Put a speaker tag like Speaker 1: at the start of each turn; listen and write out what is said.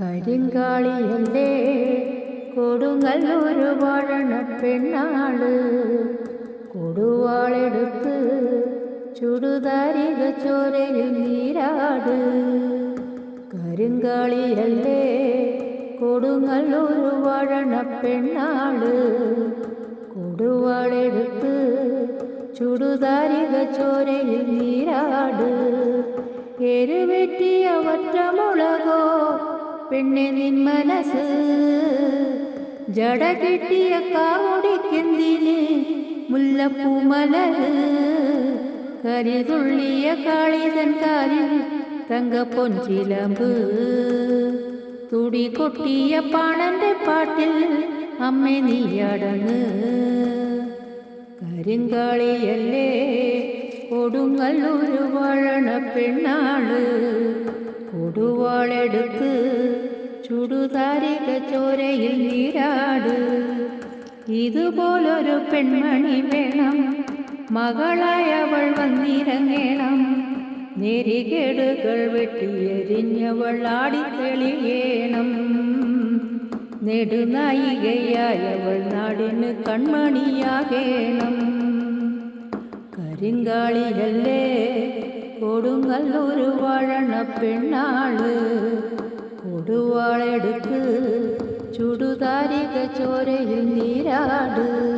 Speaker 1: കരിങ്കാളിയല്ലേ കൊടുങ്ങല്ലൂർ വാഴണ പെണ്ണാൾ. കൊടുവാളെടുത്ത് ചുടുതാരിക ചോരയിൽ നീരാട്. കരിങ്കാളിയല്ലേ കൊടുങ്ങല്ലൂർ വാഴണ പെണ്ണാൾ. കൊടുവാളെടുത്ത് ചുടുതാരിക ചോരയിൽ നീരാട്. എരുവെറ്റിയ ഒറ്റമുളകോ പെണ്ണെ നിൻ മനസ്സ് ജട കിട്ടിയ മുല്ലപ്പൂ മുല്ലപ്പൂമലര് കരിതുള്ളിയ കാളിതൻ കാലിൽ തങ്കപ്പൊഞ്ചിലമ്പ് തുടി കൊട്ടിയ പാണന്റെ പാട്ടിൽ അമ്മ നീയടങ്ങ് കരിങ്കാളിയല്ലേ കൊടുങ്ങല്ലൂര് വഴണ പെണ്ണാൾ. കൊടുവാളെടുത്ത് ചുടുതാരിക ചോരയിൽ നീരാട്. ഇതുപോലൊരു പെൺമണി വേണം. മകളായവൾ വന്നിറങ്ങണം. നെരികേടുകൾ വെട്ടിയെരിഞ്ഞവൾ ആടിത്തെളിയേണം. നെടുനായികയായവൾ നാടിന് കൺമണിയാകേണം. കരിങ്കാളിയല്ലേ കൊടുങ്ങല്ലൂര് വാഴണ പെണ്ണാൾ. കൊടുവാളെടുത്ത് ചുടുതാരിക ചോരയിൽ നീരാട്.